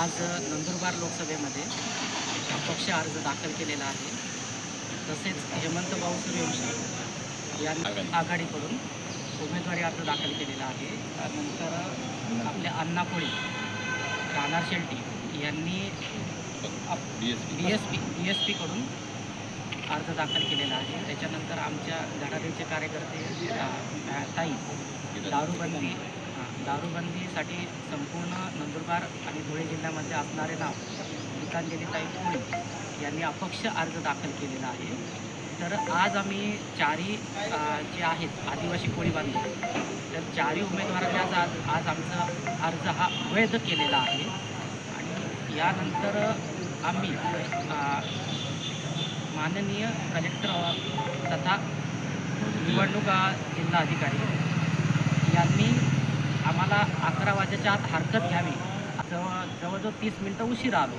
आज नंदुरबार लोकसभेमध्ये अपक्ष अर्ज दाखल केलेला आहे. तसेच हेमंत भाऊ सूर्यवंशी यांनी आघाडीकडून उमेदवारी अर्ज दाखल केलेला आहे. त्यानंतर आपल्या अण्णा कोळी राणा शेट्टी यांनी D S P D S पीकडून अर्ज दाखल केलेला आहे. त्याच्यानंतर आमच्या धडाडीचे कार्यकर्ते ताई दारूबंदी दारूबंदीसाठी संपूर्ण नंदुरबार आणि धुळे जिल्ह्यामध्ये असणारे नाव गीतांजली ताई कोळी यांनी अपक्ष अर्ज दाखल केलेला आहे. तर आज आम्ही चारही जे आहेत आदिवासी कोळी बांधव तर चारही उमेदवारांनी आज आज आज आमचा अर्ज हा वैध केलेला आहे. आणि यानंतर आम्ही माननीय कलेक्टर तथा निवडणूक जिल्हाधिकारी यांनी अकरा वाजेच्या आत हरकत घ्यावी. जवळ जवळजवळ तीस मिनटं उशीर आलो.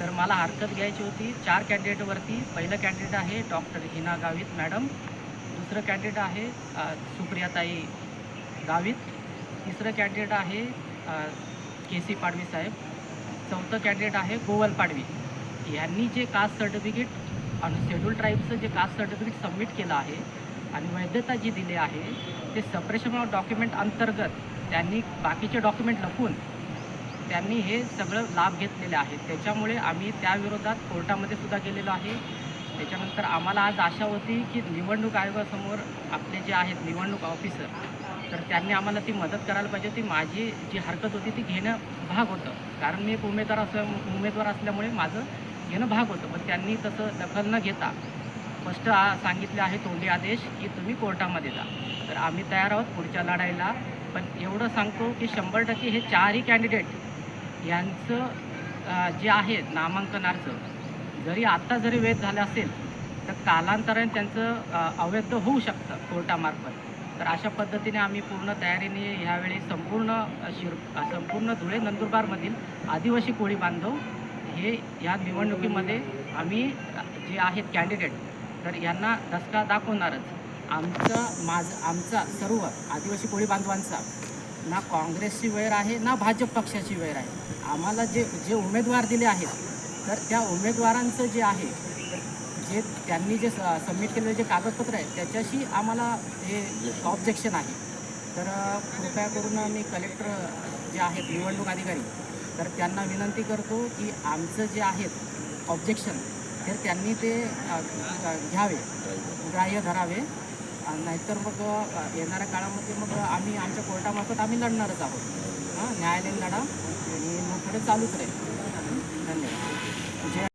तर मला हरकत घ्यायची होती. चार कॅन्डिडेटवरती पहिलं कॅन्डिडेट आहे डॉक्टर हिना गावित मॅडम दुसरं कॅन्डिडेट आहे सुप्रियाताई गावित. तिसरं कॅन्डिडेट आहे के सी पाडवी साहेब. चौथं कॅन्डिडेट आहे गोवल पाडवी. यांनी जे कास्ट सर्टिफिकेट आणि शेड्यूल ट्राईबचं जे कास्ट सर्टिफिकेट सबमिट केलं आहे आणि वैधता जी दिली आहे ते सप्रेशन ऑफ डॉक्युमेंट अंतर्गत त्यांनी बाकीचे डॉक्युमेंट लपून त्यांनी हे सगळं लाभ घेतलेले आहेत. त्याच्यामुळे आम्ही त्याविरोधात कोर्टामध्ये सुद्धा गेलेलो आहे. त्याच्यानंतर आम्हाला आज आशा होती की निवडणूक आयोगासमोर आपले जे आहेत निवडणूक ऑफिसर तर त्यांनी आम्हाला ती मदत करायला पाहिजे होती. माझी जी हरकत होती ती घेणं भाग होतं. कारण मी एक उमेदवार असल्या उमेदवार असल्यामुळे माझं घेणं भाग होतं. पण त्यांनी तसं दखल न घेता स्पष्ट आ- सांगितले आहे तोंडी आदेश की तुम्ही कोर्टामध्ये जा. तर आम्ही तयार आहोत पुढच्या लढाईला. पण एवढं सांगतो की शंभर टक्के हे चारही कॅन्डिडेट यांचं जे आहे नामांकनार्थ जरी आत्ता जरी वेध झालं असेल तर कालांतराने त्यांचं अवैध होऊ शकतं कोर्टामार्फत. तर अशा पद्धतीने आम्ही पूर्ण तयारीने ह्यावेळी संपूर्ण शिर संपूर्ण धुळे नंदुरबारमधील आदिवासी कोळी बांधव हे या निवडणुकीमध्ये आम्ही जे आहेत कॅन्डिडेट तर यांना धसका दाखवणारच. आमचं माझं आमचा सर्व आदिवासी कोळी बांधवांचा ना काँग्रेसची वैर आहे ना भाजप पक्षाची वैर आहे. आम्हाला जे जे उमेदवार दिले आहेत तर त्या उमेदवारांचं जे आहे तर जे त्यांनी जे सबमिट केलेले जे कागदपत्र आहे त्याच्याशी आम्हाला हे ऑब्जेक्शन आहे. तर कृपया करून मी कलेक्टर जे आहेत निवडणूक अधिकारी तर त्यांना विनंती करतो की आमचं जे आहेत ऑब्जेक्शन तर त्यांनी ते घ्यावे ग्राह्य धरावे. नाहीतर मग येणाऱ्या काळामध्ये मग आम्ही आमच्या कोर्टामार्फत आम्ही लढणारच आहोत. हां न्यायालयीन लढा. आणि मग पुढे चालूच राहील. धन्यवाद.